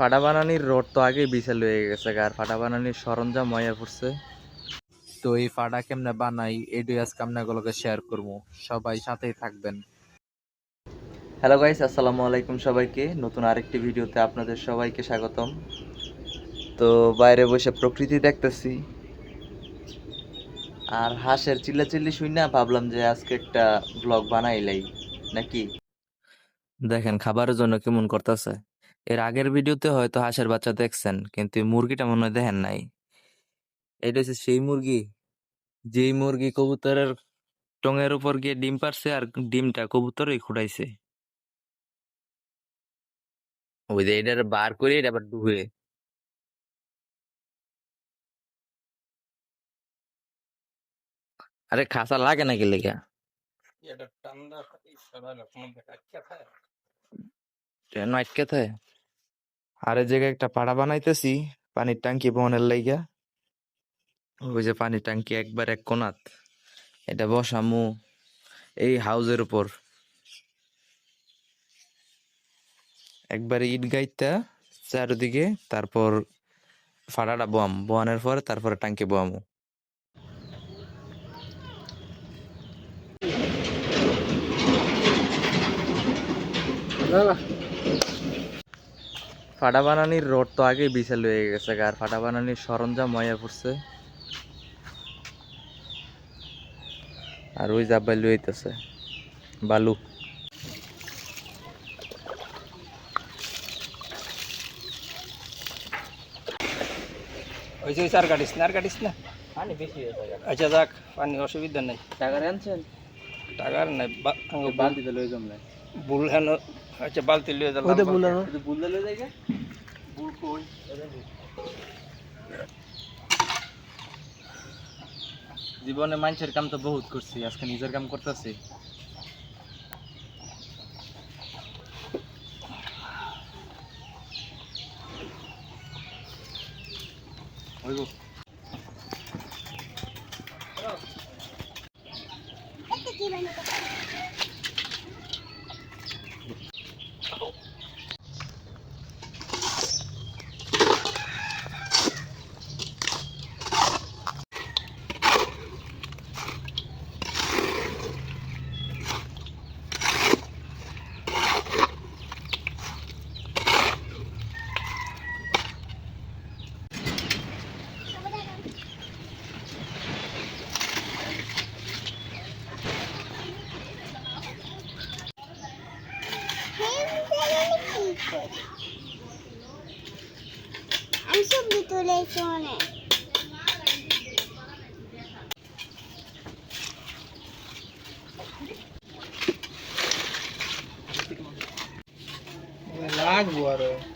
ফাটা বানানির রোড তো আগেই বিশাল হয়ে গেছে আর ফাটা বানানির সরঞ্জাম ময়া পড়ছে। তো এই ফাটা কেমনে বানাই এডি আজকে আপনাগুলোকে শেয়ার করব। সবাই সাথেই থাকবেন। হ্যালো গাইস আসসালামু আলাইকুম সবাইকে। নতুন আরেকটি ভিডিওতে আপনাদের সবাইকে স্বাগতম। তো বাইরে বসে প্রকৃতি দেখতেছি। আর হাঁসের চিল্লাচিল্লি শুই না, ভাবলাম যে আজকে একটা ব্লগ বানাইলাই, নাকি? দেখেন, খাবারের জন্য কেমন করতেছে। এর আগের ভিডিওতে হয়তো হাঁসের বাচ্চা দেখছেন, কিন্তু মুরগিটা মনে হয় দেখেন নাই। এটা হচ্ছে সেই মুরগি, যেই মুরগি কবুতরের টঙের উপর গিয়ে ডিম পারছে আর ডিমটা কবুতরই খুঁড়াইছে। ওই যে এটা বার করে এটা আবার ডুবে। আরে খাসা লাগে নাকি লেগা? ট্রেন আটকে থাকে আর এই জায়গায় একটা পাড়া বানাইতেছি পানির ট্যাঙ্কি বহনের লাইগা। ওই যে পানির ট্যাঙ্কি একবার এক কোনাত। এটা বসামু এই হাউজের উপর। একবার ইট গাইতা চারিদিকে তারপর ফাড়াটা বোয়াম। বোয়ানোর পরে তারপরে ট্যাঙ্কি বোয়ামু। ফাটা বানানির রোড তো আগেই বিশাল হয়ে গেছে আর ফাটা বানানির সরঞ্জাম ময়া পড়ছে। আর ওই জাব্বাই লইতেছে বালু। ওই যে আর কাটিস না আর কাটিস না? পানি বেশি আচ্ছা যাক পানি অসুবিধা নেই। টাকা আনছেন? টাকার নাই বা- আঙ্গো বুল- বালতিতে লই জমলে বুল হেন আচ্ছা বালতি লিয়ে বুলদা বুল কই? জীবনে মানুষের কাম তো বহুত করছি আজকে নিজের কাম করতেছি। I'm subito le zone. Lago,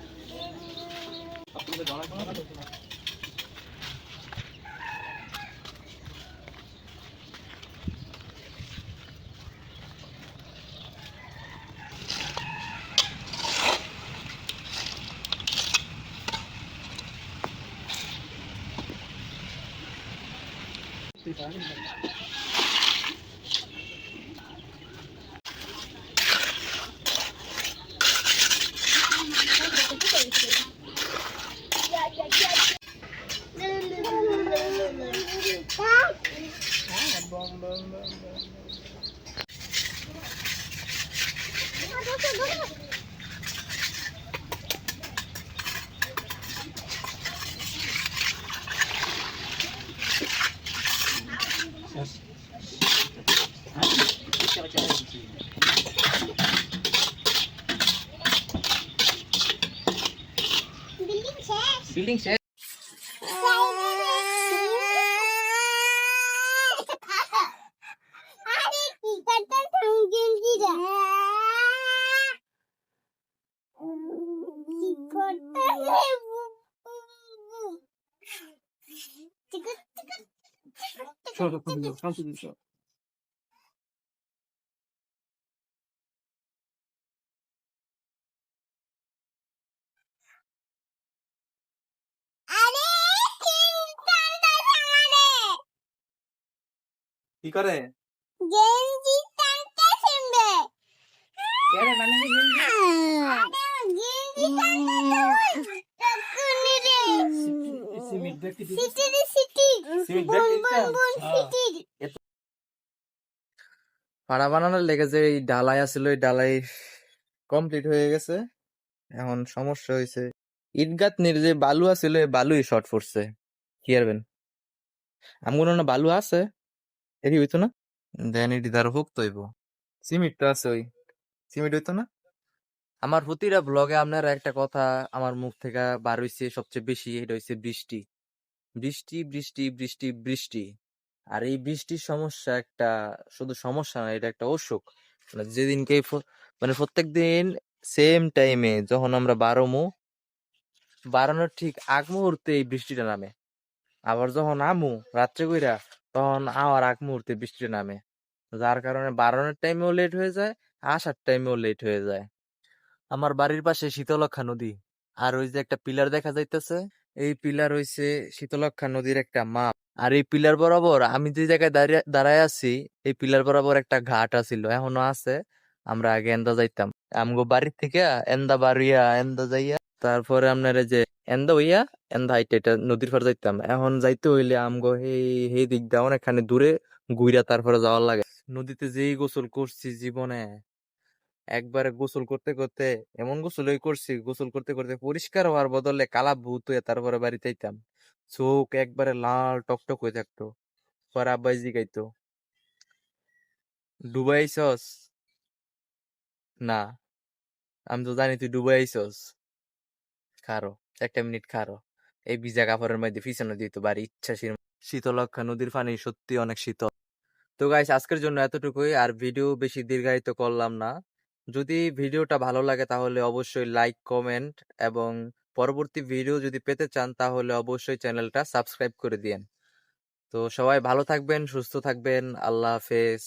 অনেক লাগবো আরও বিল্ডিং শেষ বিল্ডিং শেষ আরে কি করতে সঙ্গিল কি রে কি করতে কি করে? গেঞ্জি টানতে কেরে নানি আরে গেঞ্জি টানতে টাকুনি রে। সিমেন্ট দেখতে সিটি সিটি। সিমেন্ট বন দেখতে হ্যাঁ। সিটি। পাড়া বানানোর লেগে যে এই ডালাই আছিল এই ডালাই কমপ্লিট হয়ে গেছে। এখন সমস্যা হয়েছে ইটগাতনির যে বালু আছিল এই বালুই শর্ট পড়ছে কি আরবেন আমগুলো না বালু আছে? এটি হইতো না দেন এটি তার হুক তৈব সিমেন্ট তো আছে ওই সিমেন্ট হইতো না আমার প্রতিটা ব্লগে আপনার একটা কথা আমার মুখ থেকে বার হইছে, সবচেয়ে বেশি, এটা হইছে বৃষ্টি। বৃষ্টি বৃষ্টি বৃষ্টি বৃষ্টি। আর এই বৃষ্টির সমস্যা একটা, শুধু সমস্যা না, এটা একটা অসুখ। মানে যেদিনকে মানে প্রত্যেক দিন সেম টাইমে যখন আমরা বারোমু, বারানোর ঠিক আগ মুহূর্তে এই বৃষ্টিটা নামে। আবার যখন আমু, রাত্রে কইরা তখন আবার আগ মুহূর্তে বৃষ্টিটা নামে। যার কারণে বারানোর টাইমেও লেট হয়ে যায়, আসার টাইমেও লেট হয়ে যায়। আমার বাড়ির পাশে শীতলক্ষা নদী। আর ওই যে একটা পিলার দেখা যাইতেছে, এই পিলার হইছে শীতলক্ষা নদীর একটা মাপ। আর এই পিলার বরাবর আমি যে জায়গায় দাঁড়িয়ে, দাঁড়ায় আছি, এই পিলার বরাবর একটা ঘাট আছিল, এখনও আছে। আমরা আগে এন্দা যাইতাম। আমগো বাড়ির থেকে এন্দা বাড়িয়া, এন্দা যাইয়া, তারপরে আপনার যে এন্দা হইয়া এন্দা হাইটে এটা নদীর পার যাইতাম। এখন যাইতে হইলে আমগো এই এই দিক দা অনেকখানি দূরে ঘুইরা তারপরে যাওয়ার লাগে। নদীতে যেই গোসল করছি জীবনে, একবারে গোসল করতে করতে, এমন গোসল করছি, গোসল করতে করতে পরিষ্কার হওয়ার বদলে কালা ভূত হয়ে তারপরে বাড়িতে আইতাম। চোখ একবারে লাল টকটক হয়ে থাকতো, পরে আব্বাই জিগাইতো ডুবাই আইসস? না। আমি তো জানি তুই ডুবাই আইসস। খারো একটা মিনিট খারো। এই ভিজা কাপড়ের মধ্যে পিছনে দিত বাড়ি ইচ্ছা শীতলক্ষা নদীর পানি সত্যি অনেক শীতল। তো গাইস আজকের জন্য এতটুকুই। আর ভিডিও বেশি দীর্ঘায়িত করলাম না। যদি ভিডিওটা ভালো লাগে তাহলে অবশ্যই লাইক কমেন্ট এবং পরবর্তী ভিডিও যদি পেতে চান তাহলে অবশ্যই চ্যানেলটা সাবস্ক্রাইব করে দিয়েন। তো সবাই ভালো থাকবেন, সুস্থ থাকবেন। আল্লাহ হাফেজ।